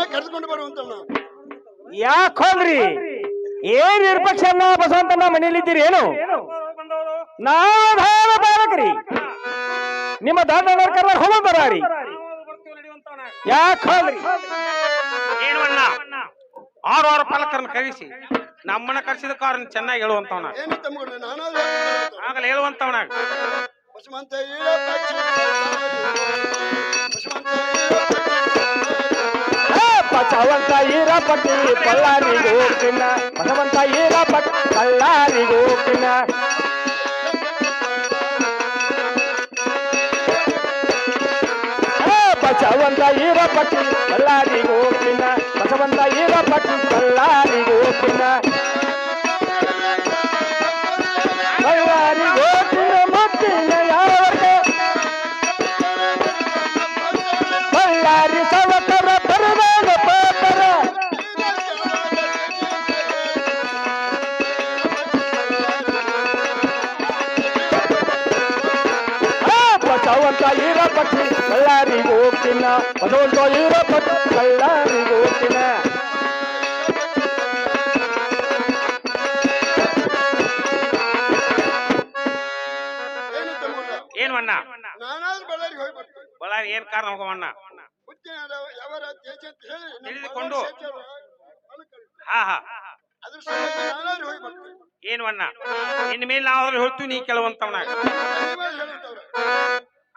ಬಸವಂತನ ಕರೆದುಕೊಂಡು ಬರುವಂತ ನಾವು. ಯಾಕೆ ನಿರ್ಪಕ್ಷ ಏನ್ ನಿರ್ಪಕ್ಷನ ಬಸವಂತನ ಮನೇಲಿದ್ದೀರಿ ಏನು? ನಾವು ಧಾರ ಬಾಲಕರಿ ನಿಮ್ಮ ದಾದ ಕರ್ನಾಟಕ ಹೋಗಂತಾರಿ ಯಾಕೆ ಹೋದ್ರಿ ಏನು ಅಣ್ಣ? ಆರು ಆರು ಪಾಲಕರನ್ನ ಕರೆಸಿ ನಮ್ಮನ್ನ ಕರೆಸಿದ ಕಾರಣ ಚೆನ್ನಾಗಿ ಹೇಳುವಂತವನ. ಆಗಲ್ಲ ಹೇಳುವಂತವನ. ಬಸವಂತ ಬಸವಂತ ಈರಪಟ್ಟಿ ಬಳ್ಳಾರಿ ಗೋಪಿನ ಬಸವಂತ ಈರಪಟ್ಟಿ ಪಟ್ಟಿ ಬಳ್ಳಾರಿಗೆ ಆ, ಬಸವಂತ ಈರಪಟ್ಟಿ ಪಟ್ಟಿ ಪಿನ್ನ ಬಸವಂತ ಈರಪಟ್ಟಿ ಬಳ್ಳಾರಿಗೂ ಪಿನ್ನ ಈರಪಟ್ಟಿ ಬಳ್ಳಾರಿಗೂ ಪಿನ್ನ ಅದೊಂದು ಬಳ್ಳಾರಿಗೂ ಪಿನ್ನ ಏನು ತಮ್ಮಗಳ ಏನು ಅಣ್ಣ? ನಾನಾದ್ರೂ ಬಳ್ಳಾರಿಗೆ ಹೋಗಿ ಬರ್ತೀನಿ. ಬಳ್ಳಾರಿ ಏನ್ ಕಾರಣ ಹೋಗವಣ್ಣ ತಿಳಿದುಕೊಂಡು. ಬಳ್ಳಾರಿ. ಹಾ ಹಾ. ಅದ್ರ ಸಲುವಾಗಿ ನಾನಾದ್ರೂ ಹೋಗಿ ಬರ್ತೀನಿ. ಏನು ಅಣ್ಣ? ಇನ್ ಮೇಲೆ ನಾವು ಹೇಳ್ತೀವಿ ನೀ ಕೇಳುವಂತವನ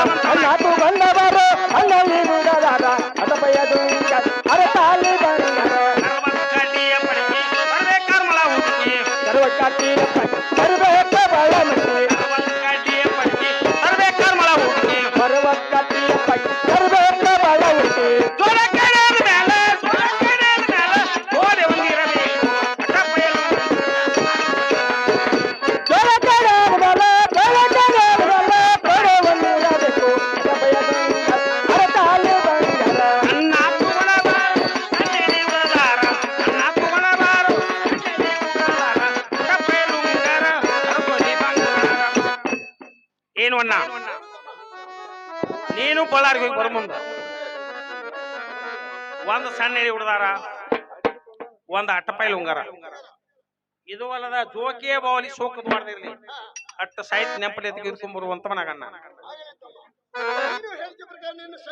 வல்லவராம் அல்லாத்து வல்லவராம் ಏನು ಅಣ್ಣ. ನೀನು ಬಳ್ಳಾರಿಗೆ ಹೋಗಿ ಬರ ಮುಂದ. ಒಂದು ಸಣ್ಣ ಎಳಿ ಹುಡ್ದಾರ ಒಂದು ಅಟ್ಟಪೈಲ್ ಉಂಗಾರ. ಇದು ಅಲ್ಲದ ಜೋಕೆ ಬಾವಲಿ ಸೋಕದ್ ಮಾಡ್ದಿರ್ಲಿ ಅಟ್ಟ ಸಾಹಿತ್ಯ ನೆಂಪಲಿ ತೆಗೆದುಕೊಂಡ್ ಮನಗಣ್ಣ. ನೀನು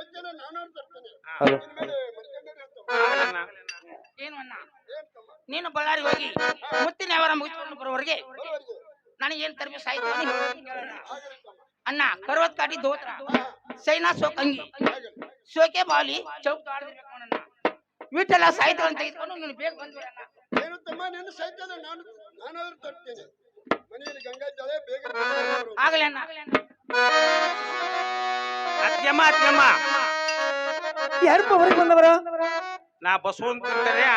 ಬಳ್ಳಾರಿ ನಾನು ಏನು ಅಣ್ಣ ಏನ್ ತಮ್ಮ? ನೀನು ಬಳ್ಳಾರಿಗೆ ಹೋಗಿ ಮುತ್ತಿನ ವ್ಯವಹಾರ ಮುಗಿಸ್ಕೊಂಡು ಬರೋವರೆಗೆ ಬರುವವರೆಗೆ. ನನಗೆ ಏನ್ ತರಬೇಕು ಸಾಹಿತ್ಯ ಅಣ್ಣ ಕರ್ವತ್ ಕಾಟಿ ಧೋತ್ರ. ಸೈನಾ ಸೋಕಂಗಿ ಸೋಕೆ ಬಾಲಿ ಚೌಕ್ ವಿಠಲ ಸಾಹಿತ್ಯವನ್ನು ತೆಗೆದುಕೊಂಡು ನೀನು ಬೇಗ ಬಂದ್ಬಿಡಣ್ಣ ಏನು ತಮ್ಮ ನಾನು ನಾನಾದ್ರೂ ತರ್ತೇನೆ. ಮನೆಯಲ್ಲಿ ಗಂಗಾ ಜಲ ಬೇಗ. ಆಗಲೇ ಅಣ್ಣ. ಅತ್ಯಮ್ಮ ಅತ್ಯಮ್ಮ ಬಂದವರ? ನಾ ಬಸವಂತ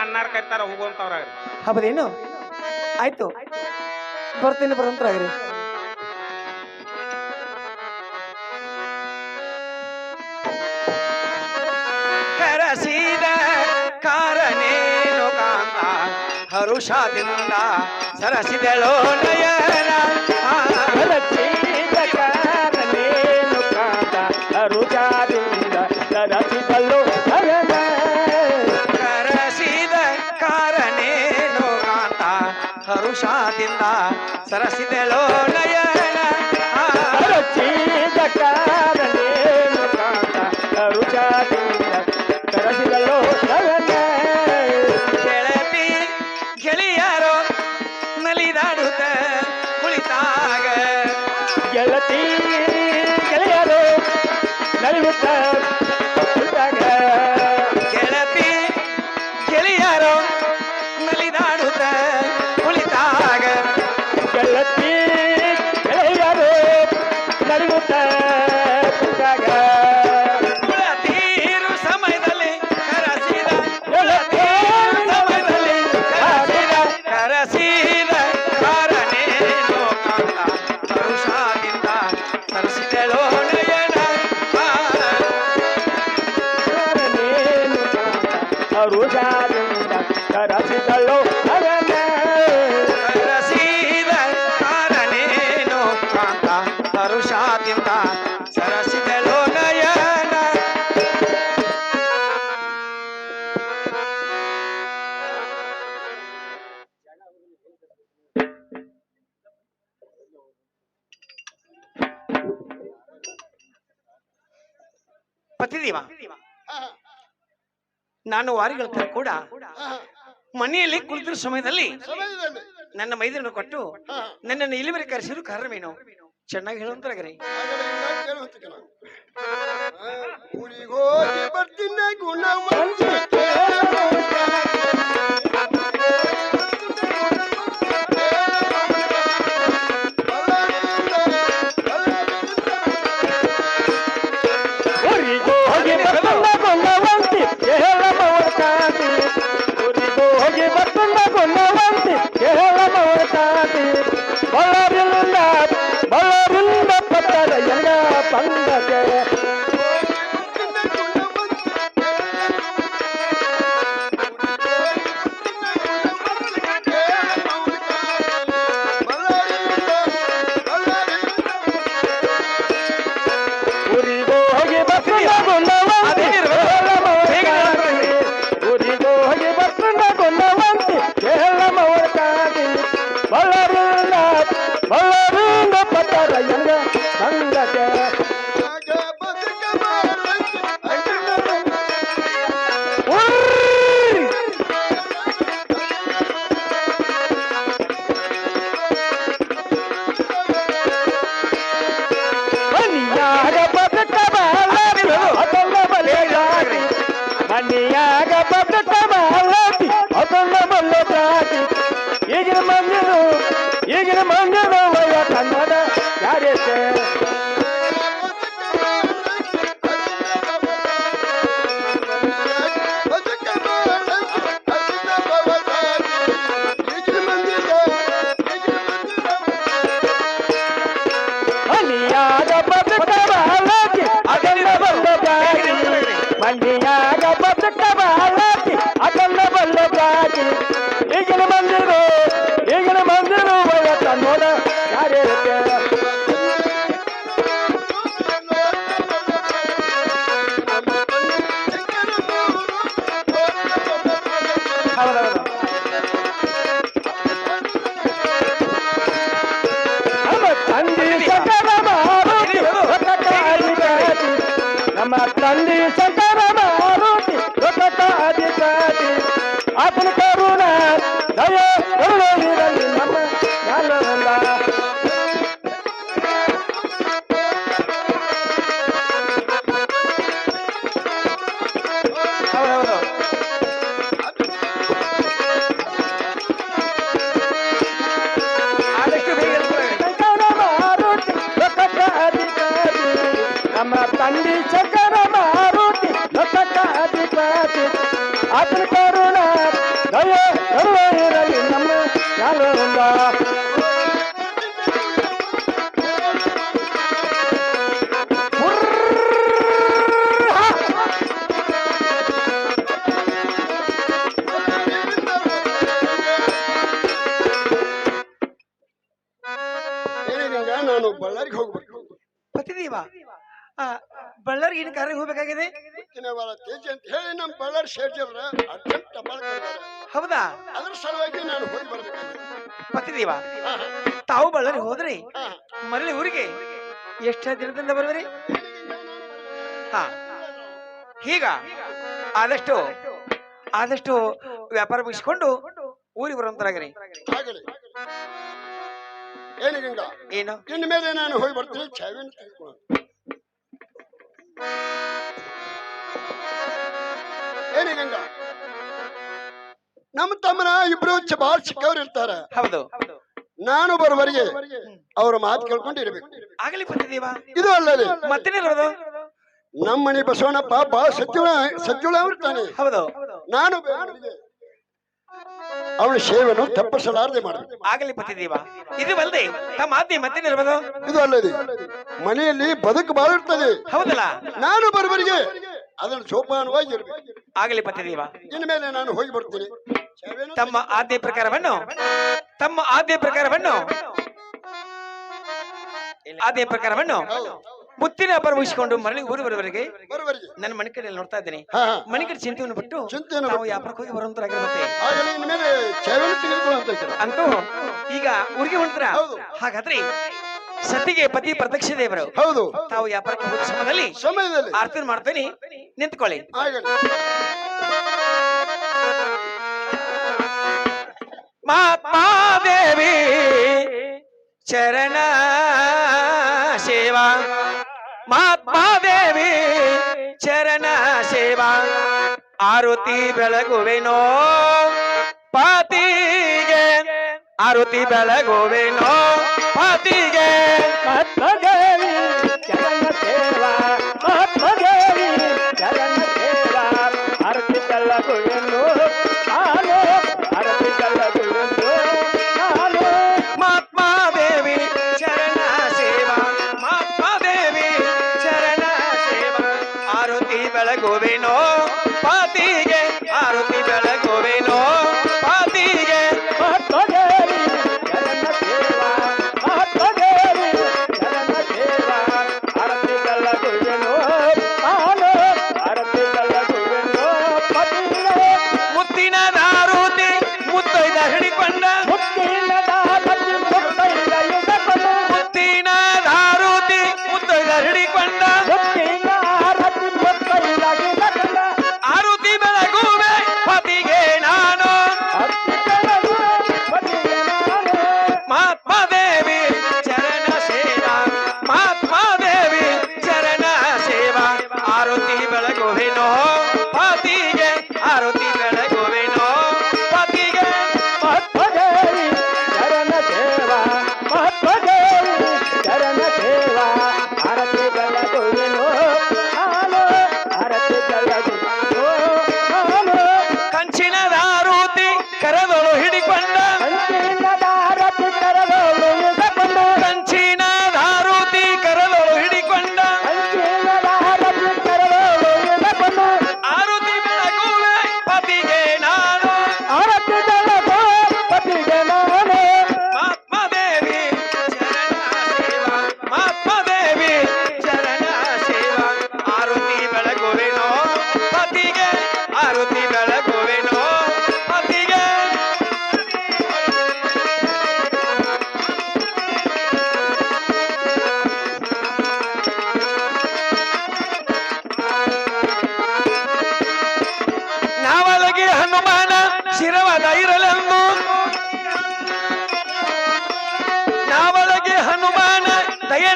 ಅನ್ನಾರ ಕರಿತಾರ ಹೋಗುವಂತವ್ರ ಹಬ್ಬದೇನು ಆಯ್ತು. ಬರ್ತೀನಿ ಬರಂತರಾಗ್ರಿ ಕರಸಿದ ಹರುಷದಿಂದ ಸರಸಿದಳೋ ನಯನ ಆ, ಕಾರಣೇನು ಕಾಂತ ಅರುಜಾದಿಂದ ಸರಸಿದಳು ಹರನ ಕರಸಿದ ಕಾರನೇನು ಕಾಂತ ಹರುಷದಿಂದ ಸರಸಿದಳೋ ಪರುಷಾದಿಂದ ಕರಸಿದಳು ಅವನ ಸರಸಿದ ಕಾರಣೇನು ಕಾಂತ ಹರುಷಾದಿಂದ ಸರಸಿದಳು ನಯನ ಪತಿದೇವ ಹಾ, ನಾನು ವಾರಿಗಳ ತರ ಕೂಡ ಮನೆಯಲ್ಲಿ ಕುಳಿತಿರೋ ಸಮಯದಲ್ಲಿ ನನ್ನ ಮೈದನ ಕೊಟ್ಟು ನನ್ನನ್ನು ಇಲ್ಲಿವರೆ ಕರೆಸಿರು ಕಾರಣವೇನು? ಚೆನ್ನಾಗಿ ಹೇಳುವಂತಾಗ್ರಿ ಬರ್ತೀನಿ ಗುಣವಂತ বলার ಮನಿಯಾಗ ಬದುಕಬಾರದು ಅದೊಂದ ತಾಕಿ ಈಗಿನ ಮಂದಿರು ಈಗಿನ ಮಂದಿರು ಪತಿದೇವ ಬಳ್ಳಾರಿ ಏನು ಕಾರ್ಯ ಹೋಗ್ಬೇಕಾಗಿದೆ? ಅಂತ ಹೇಳಿ ನಮ್ಮ ಬಳ್ಳಾರಿ ಅರ್ಜೆಂಟ್ ಟಪಾಲ್ ಹೌದಾ? ಅದ್ರ ಸಲುವಾಗಿ ನಾನು ಹೋಗಿ ಬರ್ಬೇಕಾಗಿದೆ. ಪತಿದೇವ ಹಾ, ತಾವು ಬಳ್ಳಾರಿ ಹೋದ್ರಿ? ಮರಳಿ ಊರಿಗೆ? ಎಷ್ಟು ದಿನದಿಂದ ಬರುದ್ರಿ? ಹಾ. ಹೀಗ ಆದಷ್ಟು ಆದಷ್ಟು ವ್ಯಾಪಾರ ಮುಗಿಸ್ಕೊಂಡು ಊರಿಗೆ ಬರುವಂತರಾಗ್ರಿ. ಏನಿ? ಇನ್ನು ಮೇಲೆ ನಾನು ಹೋಗಿ ಬರ್ತೀನಿ ಏನಿ ಗಂಗಾ. ನಮ್ಮ ತಮ್ಮನ ಇಬ್ರು ಬಹಳ ಬಾಳ್ ಚಿಕ್ಕವ್ರು ಇರ್ತಾರ. ಹೌದು. ನಾನು ಬರುವವರೆಗೆ ಅವ್ರ ಮಾತು ಕೇಳ್ಕೊಂಡು ಇರ್ಬೇಕು. ಆಗಲಿ ಇದು ಅಲ್ಲದೆ ಮತ್ತೇನಿರೋದು ನಮ್ಮ ಮನೆ ಬಸವಣ್ಣಪ್ಪ ಬಾಳ ಸಜ್ಜುಳ ಸಜ್ಜುಳ ಇರ್ತಾನೆ ಹೌದು. ನಾನು ಬೇರೆಯವರಿಗೆ ಸೇವನ ಸೇವೆಯನ್ನು ತಪ್ಪಿಸಲಾರದೆ ಮಾಡಬೇಕು ಆಗಲಿ ಪತಿದೇವ. ಇದು ಅಲ್ಲದೆ ತಮ್ಮ ಆದ್ಯ ಮತ್ತೇನಿರ್ಬೋದು ಇದು ಅಲ್ಲದೆ ಮನೆಯಲ್ಲಿ ಬದುಕು ಬಾಳಿರ್ತದೆ. ಹೌದಲ್ಲ? ನಾನು ಬರಬರಿಗೆ ಅದನ್ನು ಸೋಪಾನವಾಗಿ ಇರ್ಬೇಕು. ಆಗಲಿ ಪತಿದೇವ. ಇನ್ನು ಮೇಲೆ ನಾನು ಹೋಗಿ ಬರ್ತೀನಿ ತಮ್ಮ ಆದ್ಯ ಪ್ರಕಾರವನ್ನು ತಮ್ಮ ಆದ್ಯ ಪ್ರಕಾರವನ್ನು ಆದ್ಯ ಪ್ರಕಾರವನ್ನು ಮುತ್ತಿನ ಮುಗಿಸಿಕೊಂಡು ಮರಳಿ ಊರು ಬರುವವರೆಗೆ ನನ್ನ ಕಡೆ ನೋಡ್ತಾ ಇದ್ದೀನಿ. ಹಾ ಚಿಂತೆಯನ್ನು ಬಿಟ್ಟು ನಾವು. ವ್ಯಾಪಾರಕ್ಕೆ ಹೋಗಿ ಬರುವಂತರಾಗಿರುತ್ತೆ ಅಂತ ಈಗ ಊರಿಗೆ ಹೊಂಟ್ರ. ಹಾಗಾದ್ರೆ ಸತಿಗೆ ಪತಿ ಪ್ರತ್ಯಕ್ಷ ದೇವರು. ಹೌದು. ತಾವು ವ್ಯಾಪಾರಕ್ಕೆ ಹೋದ ಸಮಯದಲ್ಲಿ ಸಮಯದಲ್ಲಿ. ಆರತಿ ಮಾಡ್ತೇನೆ. ನಿಂತ್ಕೊಳ್ಳಿ. ಮಹಾತ್ಮಾ ದೇವಿ ಚರಣ ಸೇವಾ ಮಹಾತ್ಮಾ ದೇವಿ ಚರಣ ಸೇವಾ. ಆರುತಿ ಬೆಳಗುವೆನೋ ಪಾತಿಗೆ. ಆರುತಿ ಬೆಳಗುವೆನೋ ಪಾತಿಗೆ. ಮಹಾತ್ಮದೇವಿ ಚರಣ ಸೇವಾ. ಮಹಾತ್ಮದೇವಿ ಚರಣ ಸೇವಾ. ಆರುತಿ ಕಲ್ಲಗುವೆನು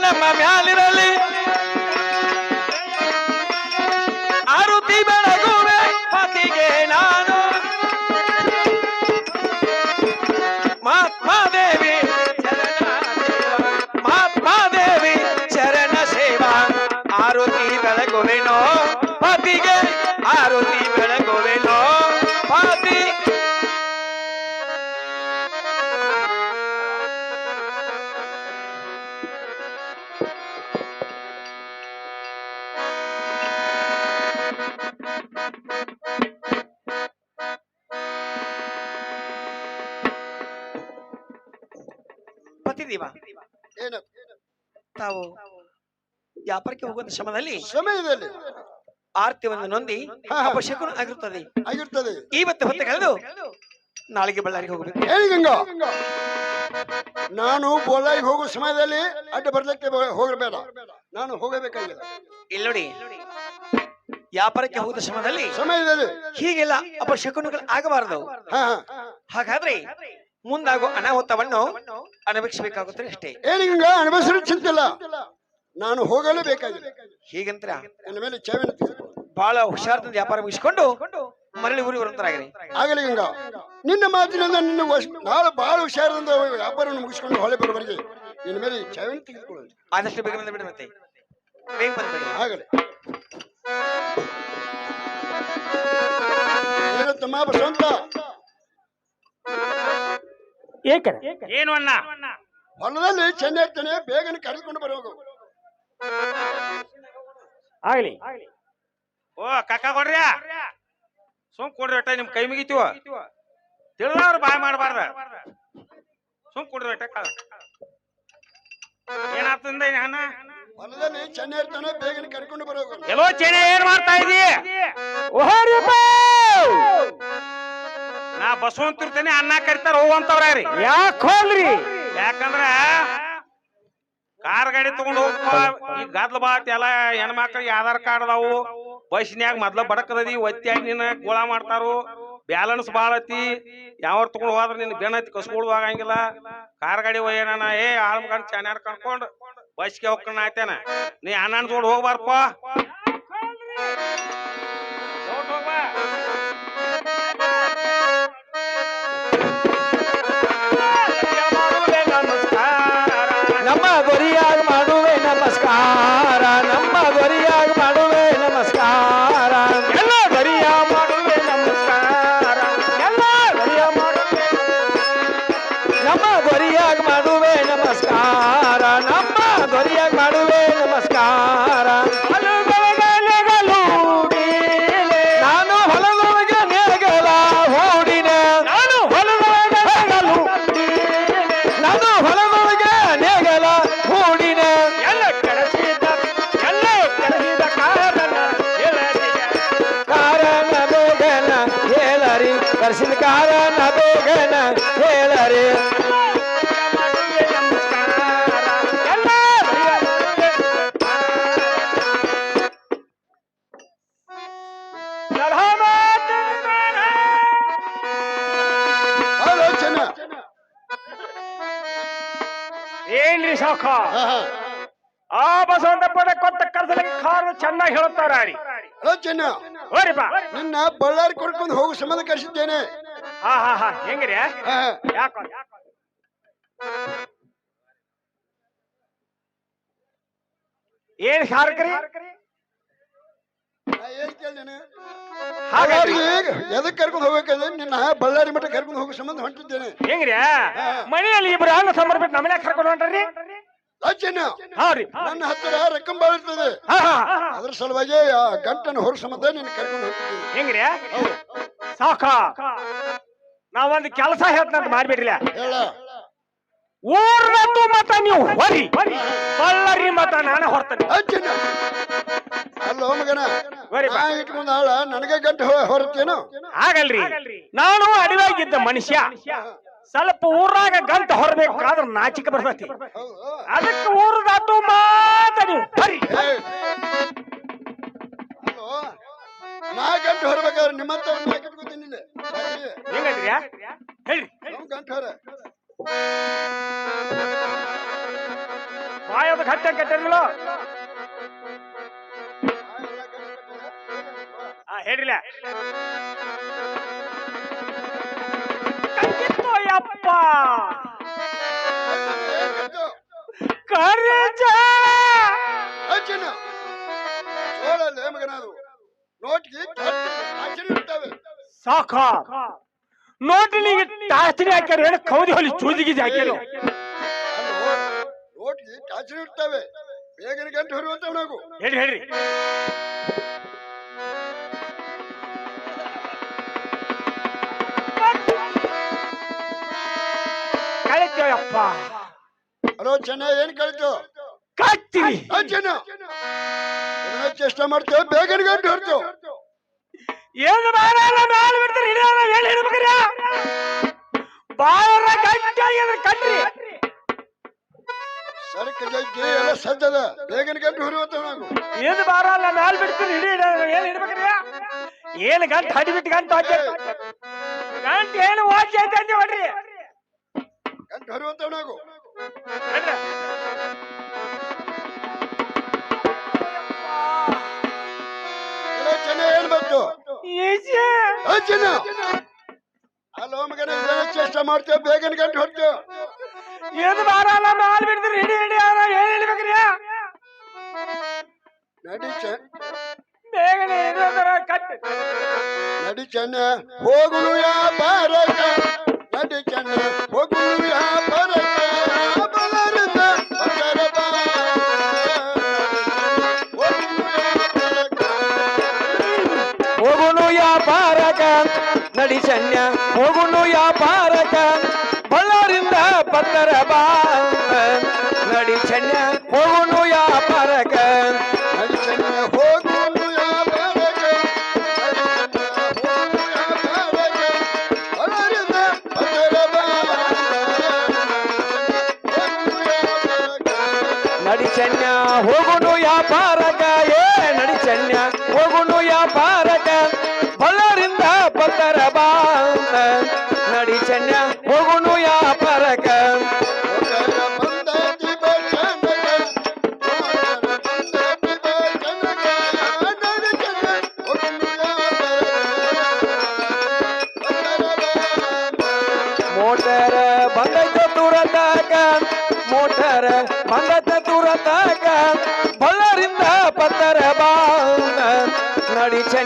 ನಮ್ಮ ಮ್ಯಾಲಿರಲಿ ಆರುತಿ ಬೆಳಗುವೆ ಪತಿಗೆ ನಾನು ಮಹಾತ್ಮ ದೇವಿ ಚರಣ ಸೇವಾ ಮಹಾತ್ಮ ದೇವಿ ಚರಣ ಸೇವಾ ಆರುತಿ ಬೆಳಗುವೆನೋ ಪತಿಗೆ ಆರುತಿ ಪತಿದೇವ ಏನು? ತಾವು ವ್ಯಾಪಾರಕ್ಕೆ ಹೋಗುವಂತ ಶ್ರಮದಲ್ಲಿ ಸಮಯದಲ್ಲಿ ಆರ್ತಿ ಒಂದು ನೊಂದಿ. ಅವಶ್ಯಕ ಆಗಿರುತ್ತದೆ ಆಗಿರ್ತದೆ. ಇವತ್ತು ಹೊತ್ತು ಕಳೆದು ನಾಳೆಗೆ ಬಳ್ಳಾರಿಗೆ ಹೋಗಬೇಕು. ಹೇಳಿ ಗಂಗಾ. ನಾನು ಬಳ್ಳಾರಿಗೆ ಹೋಗುವ ಸಮಯದಲ್ಲಿ ಅಡ್ಡ ಬರ್ಲಿಕ್ಕೆ ಹೋಗಬೇಡ ನಾನು ಹೋಗಬೇಕಾಗಿಲ್ಲ ಇಲ್ಲಿ ನೋಡಿ ವ್ಯಾಪಾರಕ್ಕೆ ಹೋಗುವ ಸಮಯದಲ್ಲಿ ಸಮಯದಲ್ಲಿ ಹೀಗೆಲ್ಲ ಅಪಶಕುನಗಳು ಆಗಬಾರದು. ಹಾಗಾದ್ರೆ ಮುಂದಾಗೋ ಅನಾಹುತವನ್ನು ಅನುಭವಿಸಬೇಕಾಗುತ್ತದೆ ಅಷ್ಟೇ. ಗಂಗಾ ಅನುಭವಿಸಲು ಚಿಂತಿಲ್ಲ. ನಾನು ಹೋಗಲೇ ಬೇಕಾಗಿದೆ ಹೀಗಂತ್ರ ನನ್ನ ಮೇಲೆ ಚಾವಿನ ತೆಗೆದುಕೊ. ಬಹಳ ಹುಷಾರದಿಂದ ವ್ಯಾಪಾರ ಮುಗಿಸಿಕೊಂಡು ಮರಳಿ ಊರಿಗೆ ಬರುವಂತರಾಗಿರಿ ಆಗಲಿ ಹಿಂಗ ನಿನ್ನ ಮಾತಿನಿಂದ ನಿನ್ನ ವಶ ನಾಳೆ ಬಹಳ ಹುಷಾರದಿಂದ ವ್ಯಾಪಾರವನ್ನು ಮುಗಿಸ್ಕೊಂಡು ಹೊಳೆ ಬರುವವರೆಗೆ ನಿನ್ನ ಮೇಲೆ ಚಾವಿನ ತೆಗೆದುಕೊಳ್ಳೋದು ಆದಷ್ಟು ಬೇಗ ಬಂದು ಬಿಡಿ ಮತ್ತೆ. ಬೇಗ ಬಂದ್ಬಿಡಿ ಆಗಲಿ. ಏನು ತಮ್ಮ ಬಸವಂತ? ಏಕರ. ಏನು ಅಣ್ಣ? ಹೊಲದಲ್ಲಿ ಚೆನ್ನೈತನೆ ಬೇಗನೆ ಕರೆದುಕೊಂಡು ಬರೋದು ಆಗಲಿ. ಓ ಕಕ್ಕ ಕೊಡ್ರಿ. ಸುಮ್ ಕೊಡ್ರಿ ಒಟ್ಟ ನಿಮ್ ಕೈ ಮುಗಿತೀವ ತಿಳಿದವ್ರು ಬಾಯ್ ಮಾಡಬಾರ್ದ. ಸುಮ್ ಕೊಡ್ರಿ ಒಟ್ಟ ಏನಾಗ್ತದ ಅಣ್ಣ? ಹೊಲದಲ್ಲಿ ಚೆನ್ನ ಇರ್ತಾನೆ ಬೇಗನೆ ಕರ್ಕೊಂಡು ಬರೋದು ಎಲ್ಲೋ ಚೆನ್ನೈ ಏನ್ ಮಾಡ್ತಾ ಇದೀ ಓಹೋ ನಾ ಬಸವಂತಿರ್ತೇನೆ ಅನ್ನ ಕರಿತಾರ ರೀ ಯಾಕೆ ಹೋಗ್ರಿ ಯಾಕಂದ್ರ ಕಾರ್ ಗಾಡಿ ತಗೊಂಡ್ ಹೋಗಪ್ಪ ಈ ಗದ್ಲ ಬಾತ್ ಎಲ್ಲ ಹೆಣ್ಮಕ್ಳಿಗೆ ಆಧಾರ್ ಕಾರ್ಡ್ ಅದಾವು. ಬಸ್ನ್ಯಾಗ ಮೊದ್ಲ ಬಡಕದಿ ಒತ್ತಿಯಾಗಿ ನಿನ್ನ ಗೋಳ ಮಾಡ್ತಾರು. ಬ್ಯಾಲೆನ್ಸ್ ಬಾಳ ಐತಿ. ಯಾವ ತಗೊಂಡ್ ಹೋದ್ರ ನಿನ್ ಬೆನ್ನತ್ತಿ ಕಸ್ಕೊಳ್ದು ಆಗಂಗಿಲ್ಲ ಕಾರ್ ಗಾಡಿ ಒಯ್ಯಣ ಏ ಆಳ್ ಕಂಡ್ ಚಾನ್ಯಾಡ್ ಕಣ್ಕೊಂಡ್ ಬಸ್ಗೆ ಹೋಗ್ಕೊಂಡ್ ಆಯ್ತೇನ. ನೀ ಅಣ್ಣನ ಜೋಡ್ ಹೋಗ್ಬಾರಪ್ಪ ದೊರಿಯಾಗ ಮಾಡುವೆ ನಮಸ್ಕಾರ. ನಾನು ಹೊಲದೊಳಗೆ ನೇಗಲ ಹೂಡಿನೆ ನಾನು ಹೊಲದೊಳಗೆ ನಾನು ಹೊಲದೊಳಗೆ ನೇಗಲ ಹೂಡಿನೆ ಎಲ್ಲ ಕೆಳಸಿದ ಎಲ್ಲ ಕೆಳಸಿದ ಕಾರಣ ಕಾರಣ ಬೇಗನ ಹೇಳರಿ. ಕರೆಸಿದ ಕಾರಣ ಬೇಗನ ಹೇಳರಿ. ಏನ್ರಿ ಸಾಕ ಹಾ ಹಾ ಆ ಬಸವಂತಪ್ಪನ ಕೊಟ್ಟ ಕರ್ಸಲಿಕ್ಕೆ ಕಾರಣ ಚೆನ್ನಾಗಿ ಹೇಳುತ್ತಾರ ಹಲೋ ಚೆನ್ನ ಹೋರಿಪ್ಪ ನಿನ್ನ ಬಳ್ಳಾರಿ ಕರ್ಕೊಂಡು ಹೋಗೋ ಸಂಬಂಧ ಕರೆಸಿದ್ದೇನೆ ಹಾ ಹಾ ಹಾ ಹೆಂಗ್ರಿ ಹಾ ಹಾ ಯಾಕ ಏನ್ ಸಾರ್ಕ್ರಿ ನಾ ಏನ್ ಕೇಳ್ದೇನೆ? ಹಾಗಾದ್ರೆ ಬಳ್ಳಾರಿಗೆ ಎದಕ್ ಕರ್ಕೊಂಡು ಹೋಗ್ಬೇಕಂದ್ರೆ ನಿನ್ನ ಬಳ್ಳಾರಿ ಮಠ ಕರ್ಕೊಂಡು ಹೋಗೋ ಸಂಬಂಧ ಹೊಂಟಿದ್ದೇನೆ. ಹೆಂಗ್ರಿ? ಮನೆಯಲ್ಲಿ ಇಬ್ರು ಅನ್ನ ಸಮರ್ಪಿಟ್ಟು ನಮ್ಮನೆ ಕರ್ಕೊಂಡು ಹೊಂಟ್ರಿ? ಚೆನ್ನ ಹಾ ರೀ. ನನ್ನ ಹತ್ತಿರ ರಕ್ಕಂ ಬಾಳ ಇರ್ತದೆ ಅದ್ರ ಸಲುವಾಗಿ ಆ ಗಂಟನ ಹೊರ ಸಂಬಂಧ ನಿನ್ನ ಕರ್ಕೊಂಡು ಹೋಗ್ತಿದ್ದೀನಿ. ಹೆಂಗ್ರಿ? ಸಾಕ? ನಾವೊಂದು ಕೆಲಸ ಹೇಳ್ತಂತ ಮಾಡ್ಬಿಡ್ರಿಲ್ಲ ಹೇಳ. ಊರ್ನದ್ದು ಮತ ನೀವು. ಹೊರಿ. ಬಳ್ಳಾರಿ ಮತ ನಾನು ಹೊರ್ತೇನೆ. ಚೆನ್ನ ಅಲ್ಲೋ ಮಗನ ಬರೀ ಬಾ. ನಾ ಇಟ್ಕೊಂಡ ಆಳ ನನಗೆ ಗಂಟು ಹೊ- ಹೊರತೇನು ಆಗಲ್ರಿ. ನಾನು ಅಡಿವಾಗಿದ್ದ ಮನುಷ್ಯ. ಸ್ವಲ್ಪ ಊರಾಗ ಗಂಟ ಹೊರಬೇಕಾದ್ರ ನಾಚಿಕೆ ಬರ್ತೈತಿ. ಹೌದು ಅದಕ್ಕೆ ಮಾತ ನೀವು ಹೊರಿ ಏ. ಅಲ್ಲೋ ನಾ ಗಂಟು ಹೊರಬೇಕಾದ್ರೆ ನಿಮ್ಮಂತ ನಾ ಕಿಟ್ಕೊತೀನಿಲ್ಲ ಹೆಂಗಂದ್ರಿ ಹೇಳ್ರಿ. ಗಂಟು ಹೊರ. ಬಾಯದ ಘಟ್ಟ ಕಟ್ಟಿರ್ಲಿಲ್ಲ ಹಾ ಹೇಳ್ರಿಲ್ಲ ಕಟ್ಟಿತ್ತು ಯಪ್ಪ ಕರೇಜ ಅಜ್ಜನ ಸೋಳಲ್ಲೇ ಮಗನ ಅದು ನೋಟ್ಗೆ ಅಕ್ಷರ ಇರ್ತವೆ ಸಾಕ ನೋಟಿನಿಗೆ ಟಾಸ್ತಿನಿ ಹಾಕ್ಯಾರ ಹೇಳಿ ಕೌದಿ ಹೊಲಿ ಚೂದಿಗಿಜಿ ಹಾಕ್ಯಾರ ಅಲ್ಲೋ ನೋಟ್ಗೆ ಅಕ್ಷರ ಇರ್ತವೆ ಬೇಗನೆ ಗಂಟು ಹೊರುವಂತ ನಾವು ಹೇಳ್ರಿ ಕಳಿತೇವಪ್ಪ ಅಲೋ ಚೆನ್ನ ಏನ್ ಕಳಿತು ಅಜ್ಜನ ಇದನ್ನ ಚೇಷ್ಟೆ ಮಾಡ್ತೇವೆ ಬೇಗನೆ ಗಂಟು ಏನು ಮಾಡಲ್ಲ ಬಿಡ್ತೀರಿ ಬಿಡ್ತಾರೆ ಹೇಳಿ ಹಿಡ್ಬೇಕ್ರಿ. ಬಾಳ ಗಟ್ಟಿಯಾಗಿ ಕಣ್ರಿ. ಸರ್ಕ ಜಗ್ಗಿ ಎಲ್ಲ ಸಜ್ಜದ ಬೇಗನೆ ಗಂಟು ನಾವು. ಏನು ನಾಲ್ ಬಿಡ್ತೀನಿ ಹಿಡಿ ಏನ್ ಹಿಡ್ಬೇಕ್ರಿ. ಏನ್ ಗಂಟ್ ಹಡಿ ಬಿಟ್ಟು ಗಂಟ್ ಹಾಕಿ ಗಂಟ್ ಏನು ವಾಚಿ ಐತೆ ಅಂತ ಹೊಡ್ರಿ ಅಲೋ ಚೆನ್ನ ಏನ್ ಬಂತು? ಈಚೆ. ಅಜ್ಜನ ಅಲೋ ಮಗನ ಇದನ್ನ ಚೇಷ್ಟೆ ಮಾಡ್ತೇವೆ ಬೇಗನೆ ಗಂಟು ಹೊರ್ತೇವೆ ಏನು ಬಾರಲ್ಲ ಮ್ಯಾಲ್ ಬಿಡ್ತೀನಿ ಹಿಡಿ ಹಿಡಿ ಏನ್ ಹೇಳ್ಬೇಕ್ರಿ? ನಡಿ ಚೆನ್ನ ಬೇಗನೆ ಹಿಡಿಯೋದರ ಕಟ್. ನಡಿ ಚೆನ್ನ. ಹೋಗುಳು ವ್ಯಾಪಾರಕ ನಡಿ ಸಣ್ಣ ಹೋಗುನು ಯಾಪಾರಕ ಬಳ್ಳಾರಿಂದ ಪತ್ತರಬಾ ನಡಿ ಸಣ್ಣ ಹೋಗುನು ಯಾಪಾರಕ ವ್ಯಾಪಾರಕ ನಡಿ ಚಣ್ಯ ಹೋಗುನು ವ್ಯಾಪಾರಕ ಬಳ್ಳಾರಿಂದ ಬತ್ತರ ಬಾಂತ ನಡಿ ಚಣ್ಯ ಹೋಗುನು ವ್ಯಾಪಾರಕ ಮೋಟರ ಬಂದೈತ ತುರತಾಕ ಮೋಟರ ಬಂದೈತ ತುರತಾಕ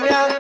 Yeah.